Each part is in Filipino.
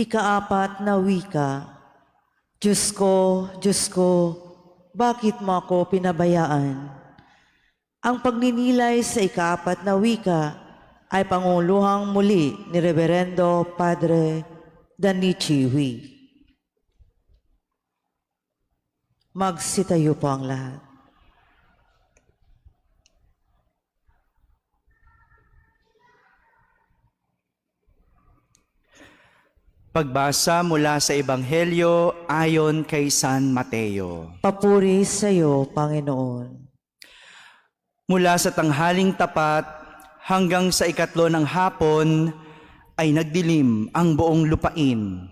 Ikaapat na wika. Diyos ko, Diyos ko, bakit mo ako pinabayaan? Ang pagninilay sa ikaapat na wika ay panguluhang muli ni Reverendo Padre Danichi Hui. Magsitayo po ang lahat. Pagbasa mula sa Ebanghelyo ayon kay San Mateo. Papuri sa iyo, Panginoon. Mula sa tanghaling tapat hanggang sa ikatlo ng hapon ay nagdilim ang buong lupain.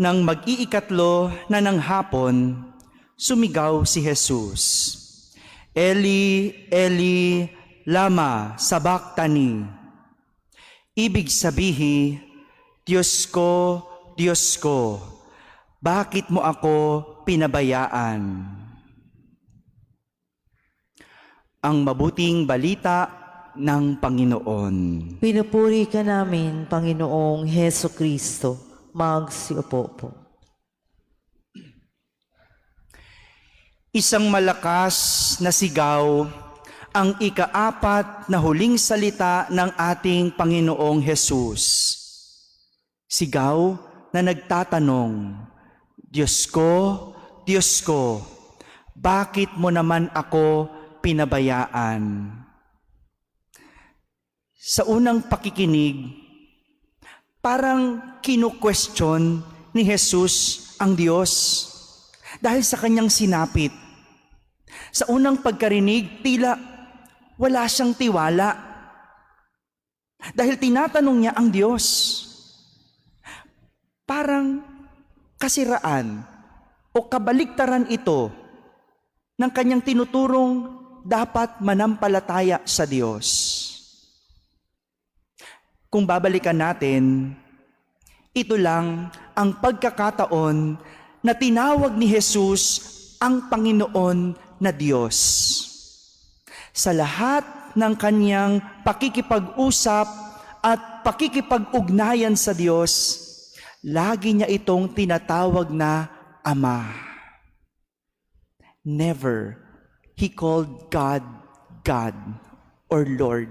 Nang mag-iikatlo na ng hapon, sumigaw si Jesus. Eli, Eli, lama sabachthani. Ibig sabihin, Diyos ko, Diyos ko, bakit mo ako pinabayaan? Ang mabuting balita ng Panginoon. Pinupuri ka namin, Panginoong Heso Kristo. Magsiupo po. Isang malakas na sigaw ang ikaapat na huling salita ng ating Panginoong Hesus. Sigaw na nagtatanong, Diyos ko, Diyos ko, bakit mo naman ako pinabayaan? Sa unang pakikinig, parang kinu-question ni Jesus ang Diyos dahil sa kanyang sinapit. Sa unang pagkarinig, tila wala siyang tiwala. Dahil tinatanong niya ang Diyos. Parang kasiraan o kabaliktaran ito ng kanyang tinuturong dapat manampalataya sa Diyos. Kung babalikan natin, ito lang ang pagkakataon na tinawag ni Jesus ang Panginoon na Diyos. Sa lahat ng kanyang pakikipag-usap at pakikipag-ugnayan sa Diyos, lagi niya itong tinatawag na Ama. Never he called God God or Lord.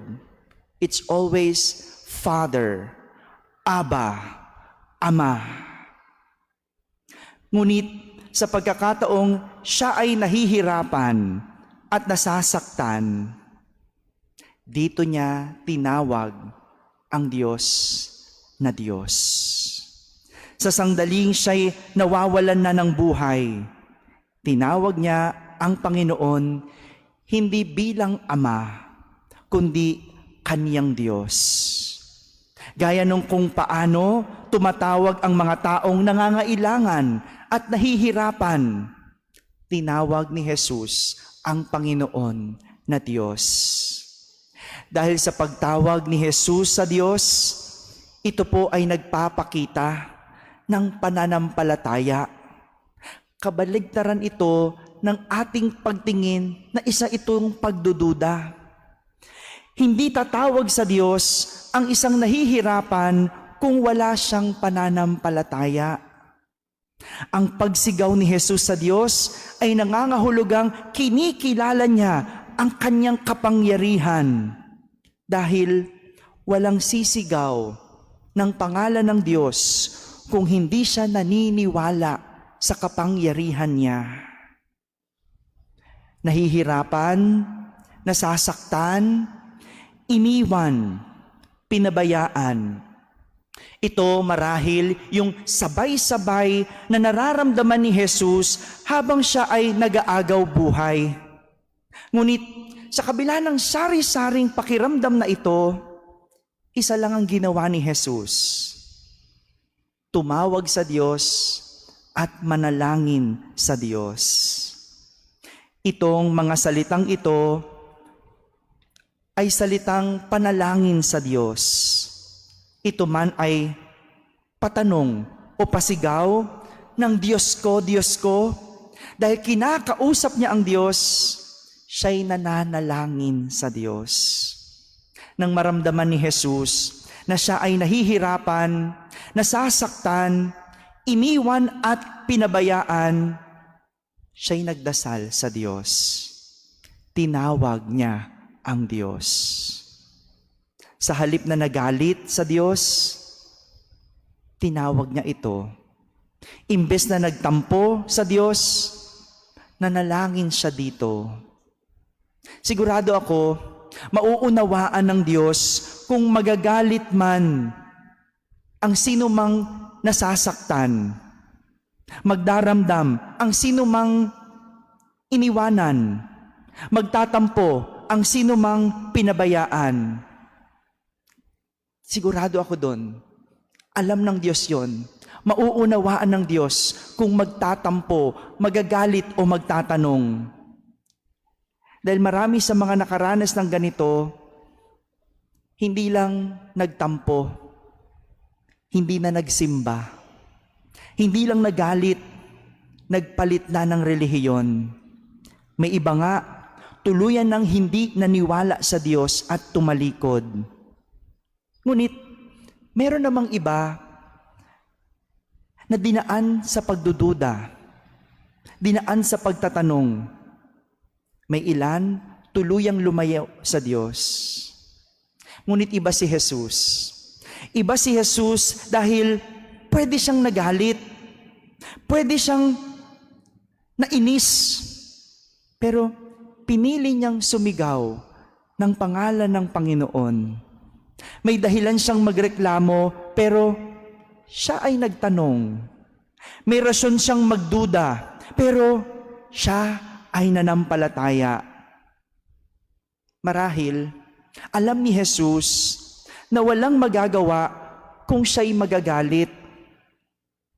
It's always Father, Abba, Ama. Ngunit sa pagkakataong siya ay nahihirapan at nasasaktan, dito niya tinawag ang Diyos na Diyos. Sa sangdaling siya'y nawawalan na ng buhay, tinawag niya ang Panginoon hindi bilang Ama, kundi kaniyang Diyos. Gaya nung kung paano tumatawag ang mga taong nangangailangan at nahihirapan, tinawag ni Jesus ang Panginoon na Diyos. Dahil sa pagtawag ni Jesus sa Diyos, ito po ay nagpapakita ng pananampalataya. Kabaligtaran ito ng ating pagtingin na isa itong pagdududa. Hindi tatawag sa Diyos ang isang nahihirapan kung wala siyang pananampalataya. Ang pagsigaw ni Jesus sa Diyos ay nangangahulugang kinikilala niya ang kanyang kapangyarihan dahil walang sisigaw ng pangalan ng Diyos kung hindi siya naniniwala sa kapangyarihan niya. Nahihirapan, nasasaktan, iniwan, pinabayaan. Ito marahil yung sabay-sabay na nararamdaman ni Jesus habang siya ay nagaagaw buhay. Ngunit sa kabila ng sari-saring pakiramdam na ito, isa lang ang ginawa ni Jesus. Tumawag sa Diyos at manalangin sa Diyos. Itong mga salitang ito ay salitang panalangin sa Diyos. Ito man ay patanong o pasigaw ng Diyos ko, Diyos ko, dahil kinakausap niya ang Diyos, siya'y nananalangin sa Diyos. Nang maramdaman ni Jesus na siya ay nahihirapan, nasasaktan, iniwan at pinabayaan, siya'y nagdasal sa Diyos. Tinawag niya ang Diyos. Sa halip na nagalit sa Diyos, tinawag niya ito. Imbes na nagtampo sa Diyos, nanalangin siya dito. Sigurado ako, mauunawaan ng Diyos kung magagalit man ang sino mang nasasaktan, magdaramdam ang sino mang iniwanan, magtatampo ang sino mang pinabayaan. Sigurado ako doon, alam ng Diyos yon. Mauunawaan ng Diyos kung magtatampo, magagalit o magtatanong. Dahil marami sa mga nakaranas ng ganito, hindi lang nagtampo, hindi na nagsimba, hindi lang nagalit, nagpalit na ng relihiyon. May iba nga, tuluyan ng hindi naniwala sa Diyos at tumalikod. Ngunit, meron namang iba na dinaan sa pagdududa, dinaan sa pagtatanong, may ilan tuluyang lumayo sa Diyos. Ngunit iba si Jesus. Iba si Jesus dahil pwede siyang nagalit, pwede siyang nainis, pero pinili niyang sumigaw ng pangalan ng Panginoon. May dahilan siyang magreklamo, pero siya ay nagtanong. May rasyon siyang magduda, pero siya ay nanampalataya. Marahil, alam ni Jesus na walang magagawa kung siya'y magagalit.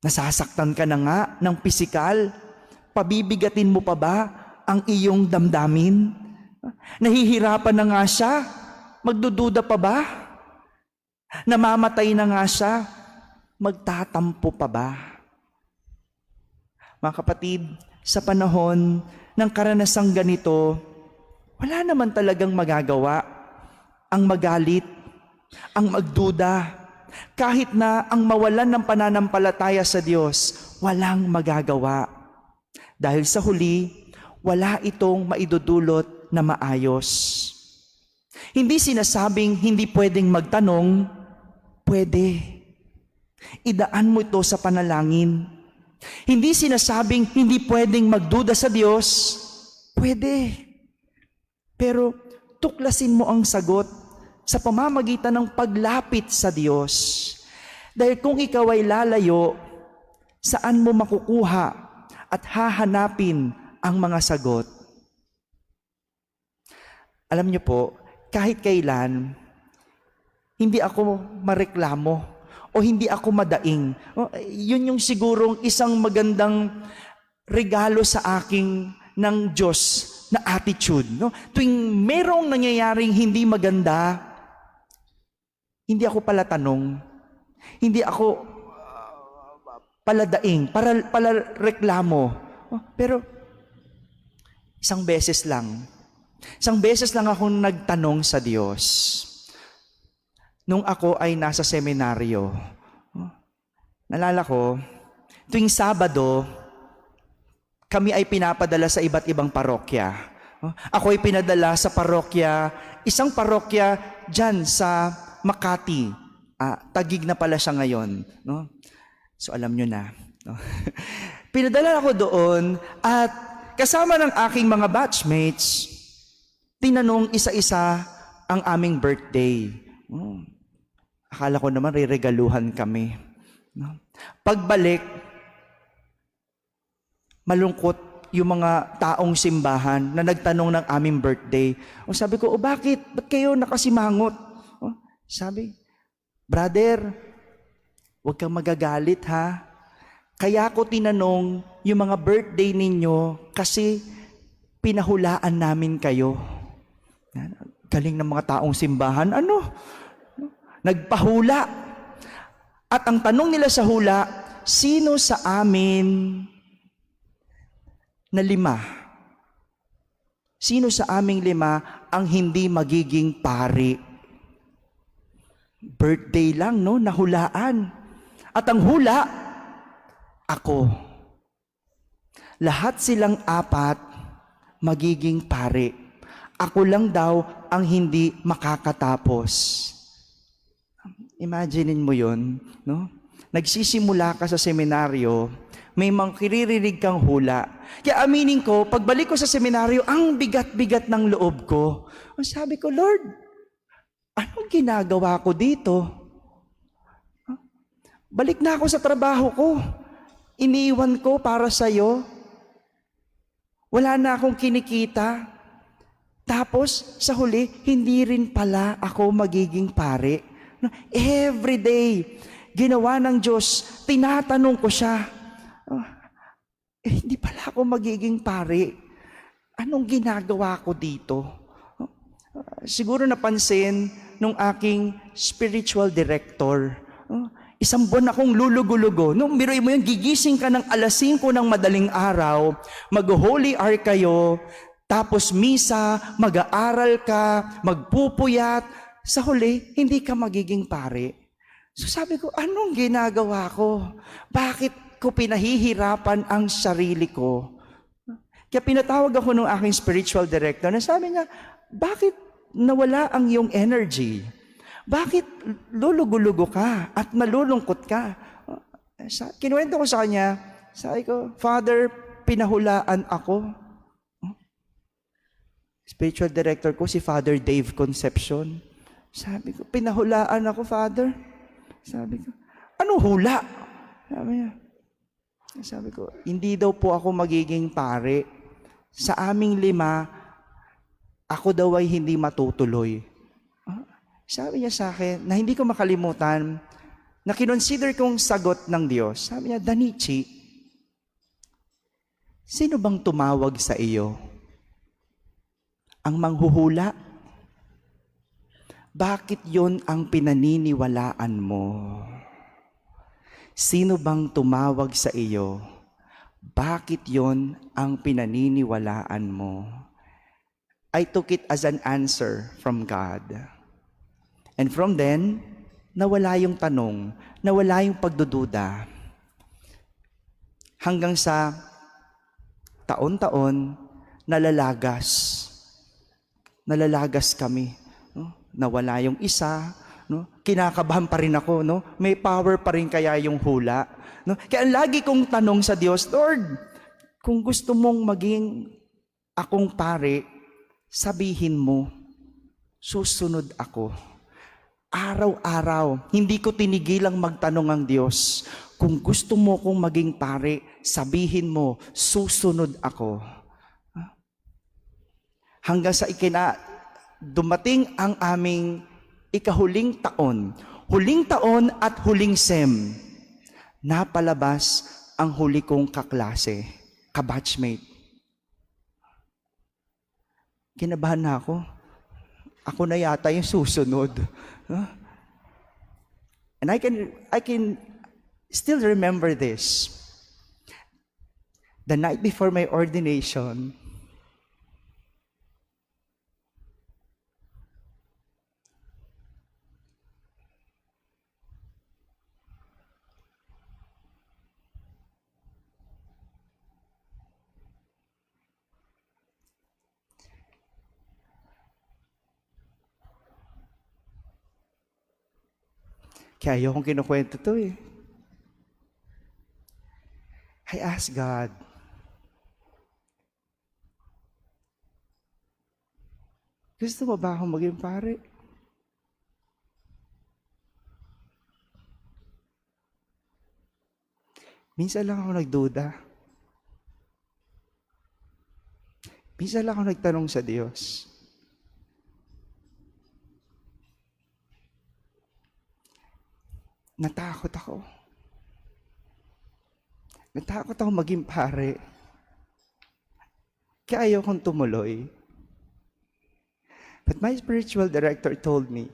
Nasasaktan ka na nga ng pisikal, pabibigatin mo pa ba ang iyong damdamin? Nahihirapan na nga siya, magdududa pa ba? Namamatay na nga siya, magtatampo pa ba? Mga kapatid, sa panahon ng karanasang ganito, wala naman talagang magagawa ang magalit, ang magduda, kahit na ang mawalan ng pananampalataya sa Diyos, walang magagawa. Dahil sa huli, wala itong maidudulot na maayos. Hindi sinasabing hindi pwedeng magtanong, pwede. Idaan mo ito sa panalangin. Hindi sinasabing hindi pwedeng magduda sa Diyos, pwede. Pero tuklasin mo ang sagot sa pamamagitan ng paglapit sa Diyos. Dahil kung ikaw ay lalayo, saan mo makukuha at hahanapin ang mga sagot? Alam niyo po, kahit kailan, hindi ako mareklamo o hindi ako madaing. Yun yung sigurong isang magandang regalo sa aking ng Diyos na attitude. No? Tuwing merong nangyayaring hindi maganda, hindi ako pala tanong, hindi ako uh, paladaing, para, pala reklamo. Pero isang beses lang, isang beses lang ako nagtanong sa Diyos nung ako ay nasa seminaryo. Nalala ko, tuwing Sabado, kami ay pinapadala sa iba't ibang parokya. Ako ay pinadala sa parokya, isang parokya dyan sa Makati. Ah, tagig na pala siya ngayon. No? So alam nyo na. No? Pinadala ako doon at kasama ng aking mga batchmates, tinanong isa-isa ang aming birthday. Oh, akala ko naman riregaluhan kami. No? Pagbalik, malungkot yung mga taong simbahan na nagtanong ng aming birthday. O sabi ko, o bakit? Ba't kayo nakasimangot? O, sabi, brother, huwag kang magagalit ha. Kaya ko tinanong yung mga birthday ninyo kasi pinahulaan namin kayo. Galing ng mga taong simbahan. Ano? Nagpahula. At ang tanong nila sa hula, sino sa amin na lima. Sino sa aming lima ang hindi magiging pari? birthday lang, no? Nahulaan. At ang hula, ako. Lahat silang apat magiging pare. Ako lang daw ang hindi makakatapos. Imaginein mo yon, no? Nagsisimula ka sa seminaryo, may mangkiririnig kang hula. Kaya aminin ko, pagbalik ko sa seminaryo, ang bigat-bigat ng loob ko. Ang sabi ko, Lord, anong ginagawa ko dito? Balik na ako sa trabaho ko. Iniiwan ko para sa'yo. Wala na akong kinikita. Tapos, sa huli, hindi rin pala ako magiging pare. No, Every day, ginawa ng Diyos, tinatanong ko siya, "Oh, eh, hindi pala ako magiging pare. Anong ginagawa ko dito? Oh, siguro napansin nung aking spiritual director, oh, isang buwan akong lulugulugo. Nung biruin mo yun, gigising ka ng alas 5 ng madaling araw, mag-holy hour kayo, tapos misa, mag-aaral ka, magpupuyat, sa huli, hindi ka magiging pare. So sabi ko, anong ginagawa ko? Bakit ko pinahihirapan ang sarili ko? Kaya pinatawag ako ng aking spiritual director na sabi niya, bakit nawala ang iyong energy? Bakit lulugulugo ka at malulungkot ka? Kinuwento ko sa kanya, sabi ko, Father, pinahulaan ako. Spiritual director ko si Father Dave Concepcion. Sabi ko, pinahulaan ako, Father. Sabi ko, ano hula? Sabi niya, sabi ko, hindi daw po ako magiging pare. Sa aming lima, ako daw ay hindi matutuloy. Ah, Sabi niya sa akin, na hindi ko makalimutan, na kinonsider kong sagot ng Diyos. Sabi niya, Danichi, sino bang tumawag sa iyo? Ang manghuhula? Bakit yon ang pinaniniwalaan mo? Sino bang tumawag sa iyo? Bakit yon ang pinaniniwalaan mo? I took it as an answer from God. And from then, nawala yung tanong, nawala yung pagdududa. Hanggang sa taon-taon, nalalagas. Nalalagas kami. Nawala yung isa, no? Kinakabahan pa rin ako, no? May power pa rin kaya yung hula, no? Kaya lagi kong tanong sa Diyos, Lord, kung gusto mong maging akong pare, sabihin mo, susunod ako. Araw-araw, hindi ko tinigilang magtanong ang Diyos. Kung gusto mo kong maging pare, sabihin mo, susunod ako. Hanggang sa ikina, dumating ang aming ikahuling taon. Huling taon at huling SEM. Napalabas ang huli kong kaklase, kabatchmate. Kinabahan na ako. Ako na yata yung susunod. Huh? And I can, I can still remember this. The night before my ordination, Kaya ayokong kinukwento to eh. I asked God, gusto mo ba akong maging pare? Minsan lang ako nagduda. Minsan lang ako nagtanong sa Diyos. Natakot ako. Natakot ako maging pare. Kaya ayaw kong tumuloy. But my spiritual director told me,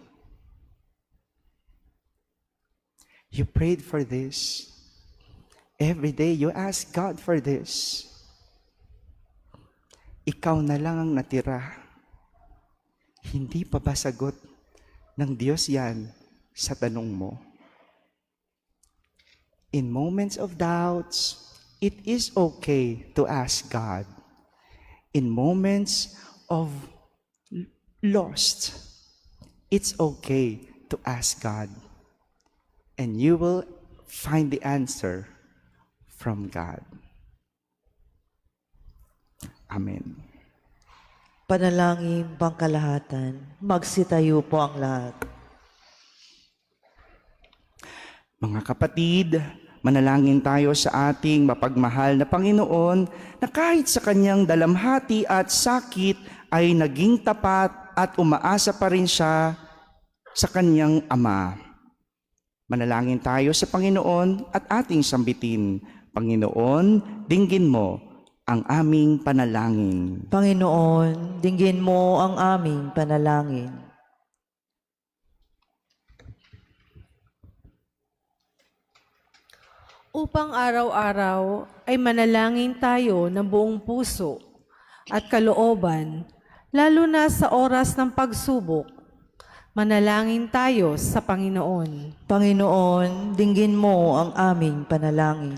You prayed for this. Every day you ask God for this. Ikaw na lang ang natira. Hindi pa ba sagot ng Diyos yan sa tanong mo. In moments of doubts, it is okay to ask God. In moments of lost, it's okay to ask God. And you will find the answer from God. Amen. Panalangin pangkalahatan. Magsitayo po ang lahat. Mga kapatid, manalangin tayo sa ating mapagmahal na Panginoon na kahit sa kanyang dalamhati at sakit ay naging tapat at umaasa pa rin siya sa kanyang Ama. Manalangin tayo sa Panginoon at ating sambitin, Panginoon, dinggin mo ang aming panalangin. Panginoon, dinggin mo ang aming panalangin. Upang araw-araw ay manalangin tayo ng buong puso at kalooban, lalo na sa oras ng pagsubok. Manalangin tayo sa Panginoon Panginoon, dinggin mo ang aming panalangin.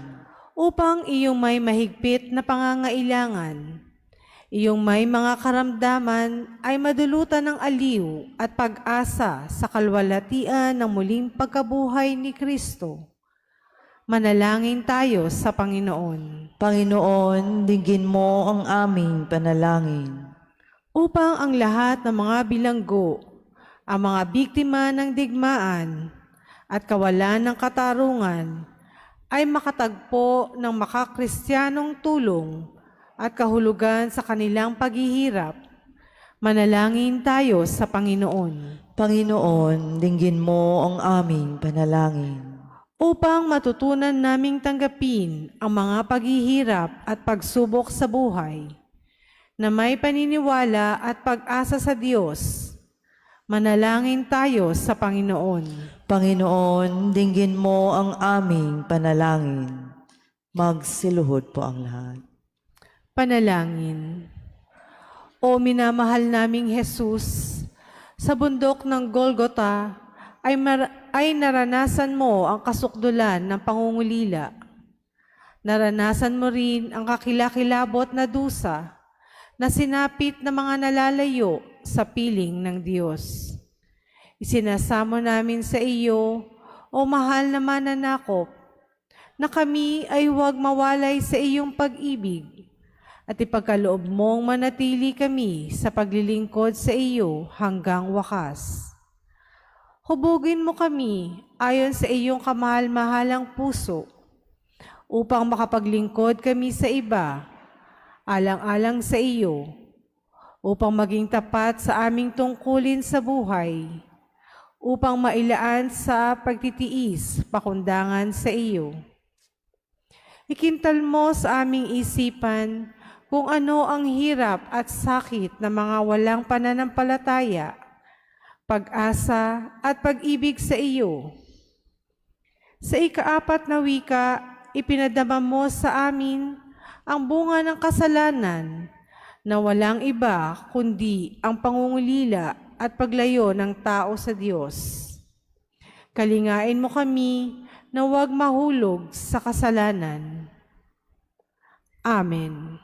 upang iyong may mahigpit na pangangailangan, iyong may mga karamdaman ay madulutan ng aliw at pag-asa sa kalwalatian ng muling pagkabuhay ni Kristo. Manalangin tayo sa Panginoon. Panginoon, dinggin mo ang aming panalangin. upang ang lahat ng mga bilanggo, ang mga biktima ng digmaan at kawalan ng katarungan ay makatagpo ng makakristyanong tulong at kahulugan sa kanilang paghihirap. Manalangin tayo sa Panginoon Panginoon, dinggin mo ang aming panalangin. Upang matutunan naming tanggapin ang mga paghihirap at pagsubok sa buhay na may paniniwala at pag-asa sa Diyos. Manalangin tayo sa Panginoon. Panginoon, dinggin mo ang aming panalangin. Magsiluhod po ang lahat. Panalangin. O minamahal naming Jesus, sa bundok ng Golgota ay, mar- ay naranasan mo ang kasukdulan ng pangungulila. Naranasan mo rin ang kakilakilabot na dusa na sinapit ng mga nalalayo sa piling ng Diyos. Isinasamo namin sa iyo, o mahal na mananakop, na kami ay huwag mawalay sa iyong pag-ibig at ipagkaloob mong manatili kami sa paglilingkod sa iyo hanggang wakas. Hubugin mo kami ayon sa iyong kamahal-mahalang puso upang makapaglingkod kami sa iba, alang-alang sa iyo, upang maging tapat sa aming tungkulin sa buhay, upang mailaan sa pagtitiis, pakundangan sa iyo. Ikintal mo sa aming isipan kung ano ang hirap at sakit ng mga walang pananampalataya, pag-asa at pag-ibig sa iyo. Sa ikaapat na wika, ipinadama mo sa amin ang bunga ng kasalanan na walang iba kundi ang pangungulila at paglayo ng tao sa Diyos. Kalingain mo kami na huwag mahulog sa kasalanan. Amen.